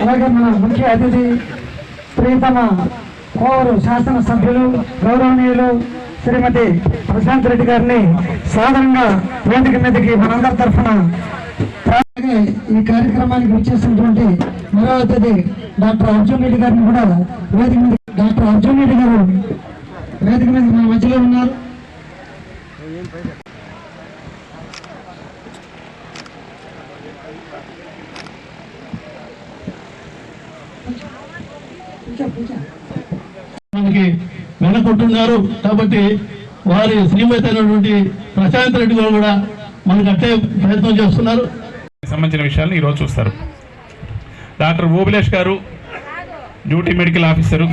అలాగే మన ముఖ్య అతిథి ప్రియతమ కోరు శాసనసభ్యులు గౌరవనీయులు శ్రీమతి ప్రశాంత్ రెడ్డి గారిని సాధారణంగా వేదిక మీదకి మనందరి తరఫున ఈ కార్యక్రమానికి వచ్చేసినటువంటి మరో అతిథి డాక్టర్ అర్జున్ రెడ్డి గారిని కూడా వేదిక మీద డాక్టర్ అర్జున్ రెడ్డి గారు వేదిక మీద మన మధ్యలో ఉన్నారు. దానికి వెనకొట్టున్నారు కాబట్టి వారి శ్రీమతి అయినటువంటి ప్రశాంత్ రెడ్డి గారు కూడా మనకు అట్టే ప్రయత్నం చేస్తున్నారు. సంబంధించిన విషయాలను ఈరోజు చూస్తారు. డాక్టర్ ఓబిలేష్ గారు డ్యూటీ మెడికల్ ఆఫీసరు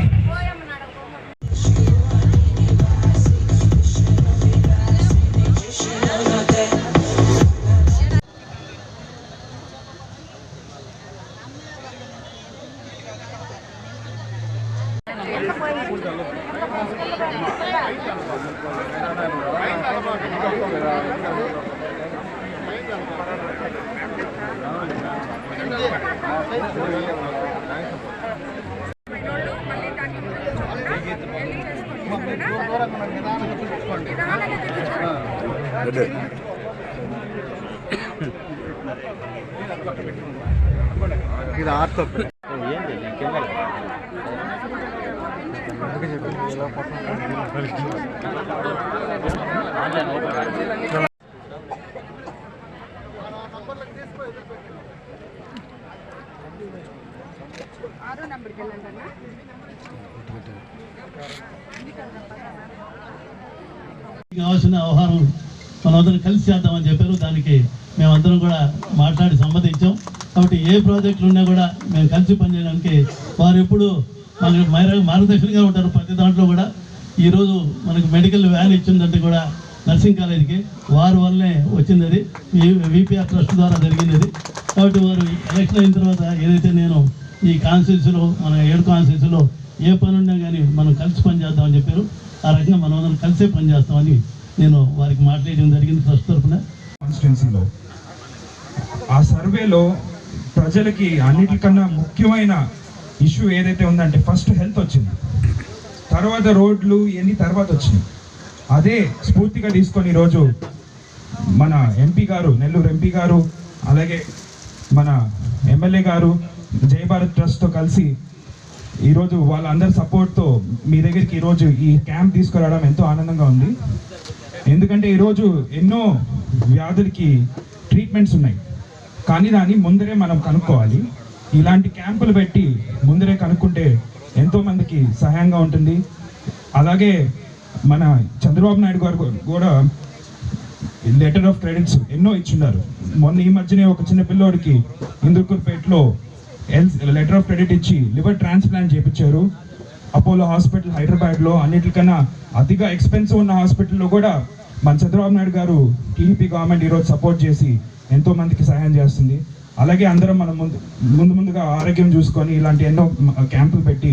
అదే ఇది ఆర్తో ఏంటి కెమెరా. కావాల్సిన వ్యవహారం మనందరం కలిసి చేద్దామని చెప్పారు. దానికి మేమందరం కూడా మాట్లాడి సంబంధించాం. కాబట్టి ఏ ప్రాజెక్టులు ఉన్నా కూడా మేము కలిసి పనిచేయడానికి వారు ఎప్పుడు మనకి మైర- మార్గదర్శనంగా ఉంటారు ప్రతి దాంట్లో కూడా. ఈరోజు మనకి మెడికల్ వ్యాన్ ఇచ్చిందంటే కూడా నర్సింగ్ కాలేజీకి వారి వల్లనే వచ్చింది అది. విపిఆర్ ట్రస్ట్ ద్వారా జరిగింది అది. కాబట్టి వారు ఎలక్షన్ అయిన తర్వాత ఏదైతే నేను ఈ కాన్స్టిట్యూన్సీలో మన ఏడు కాన్స్టిట్యూన్సీలో ఏ పని ఉన్నా కానీ మనం కలిసి పనిచేద్దామని చెప్పారు. ఆ రకంగా మనం అందరం కలిసే పని చేస్తామని నేను వారికి మాట్లాడడం జరిగింది ట్రస్ట్ తరఫున. కాన్స్టిట్యున్సీలో ఆ సర్వేలో ప్రజలకి అన్నిటికన్నా ముఖ్యమైన ఇష్యూ ఏదైతే ఉందంటే ఫస్ట్ హెల్త్ వచ్చింది. తర్వాత రోడ్లు ఇవన్నీ తర్వాత వచ్చినాయి. అదే స్ఫూర్తిగా తీసుకొని ఈరోజు మన ఎంపీ గారు నెల్లూరు ఎంపీ గారు అలాగే మన ఎమ్మెల్యే గారు జయభారత్ ట్రస్ట్తో కలిసి ఈరోజు వాళ్ళందరి సపోర్ట్తో మీ దగ్గరికి ఈరోజు ఈ క్యాంప్ తీసుకురావడం ఎంతో ఆనందంగా ఉంది. ఎందుకంటే ఈరోజు ఎన్నో వ్యాధులకి ట్రీట్మెంట్స్ ఉన్నాయి. కానీ దాన్ని ముందరే మనం కనుక్కోవాలి. ఇలాంటి క్యాంపులు పెట్టి ముందరే కనుక్కుంటే ఎంతో మందికి సహాయంగా ఉంటుంది. అలాగే మన చంద్రబాబు నాయుడు గారు కూడా లెటర్ ఆఫ్ క్రెడిట్స్ ఎన్నో ఇచ్చున్నారు. మొన్న ఈ మధ్యనే ఒక చిన్న పిల్లోడికి ఇందుకూరుపేటలో లెటర్ ఆఫ్ క్రెడిట్ ఇచ్చి లివర్ ట్రాన్స్ప్లాంట్ చేయించారు అపోలో హాస్పిటల్ హైదరాబాద్లో అన్నిటికన్నా అతిగా ఎక్స్పెన్సివ్ ఉన్న హాస్పిటల్లో కూడా మన చంద్రబాబు నాయుడు గారు టీడీపీ గవర్నమెంట్ ఈరోజు సపోర్ట్ చేసి ఎంతో మందికి సహాయం చేస్తుంది. అలాగే అందరం మనం ముందు ముందు ముందుగా ఆరోగ్యం చూసుకొని ఇలాంటి ఎన్నో క్యాంపులు పెట్టి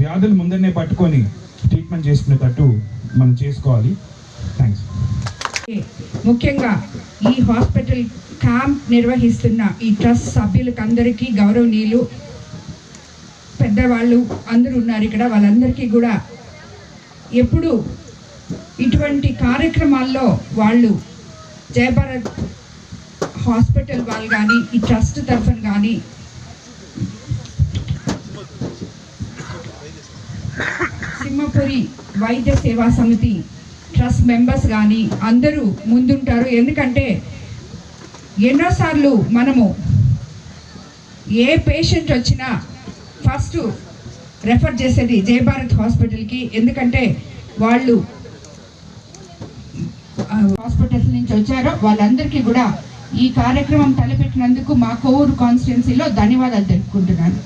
వ్యాధులు ముందనే పట్టుకొని ట్రీట్మెంట్ చేసుకునేటట్టు మనం చేసుకోవాలి. థ్యాంక్స్ ముఖ్యంగా ఈ హాస్పిటల్ క్యాంప్ నిర్వహిస్తున్న ఈ ట్రస్ట్ సభ్యులకు అందరికీ గౌరవనీయులు పెద్దవాళ్ళు అందరూ ఉన్నారు ఇక్కడ. వాళ్ళందరికీ కూడా ఎప్పుడు ఇటువంటి కార్యక్రమాల్లో వాళ్ళు జయభారత్ హాస్పిటల్ వాళ్ళు కానీ ఈ ట్రస్ట్ తరఫున కానీ సింహపురి వైద్య సేవా సమితి ట్రస్ట్ మెంబర్స్ కానీ అందరూ ముందుంటారు. ఎందుకంటే ఎన్నోసార్లు మనము ఏ పేషెంట్ వచ్చినా ఫస్ట్ రెఫర్ చేసేది జయభారత్ హాస్పిటల్కి ఎందుకంటే వాళ్ళు హాస్పిటల్ నుంచి వచ్చారో వాళ్ళందరికీ కూడా ఈ కార్యక్రమం తలపెట్టినందుకు మా కోవూరు కాన్స్టిట్యున్సీలో ధన్యవాదాలు తెలుపుకుంటున్నాను.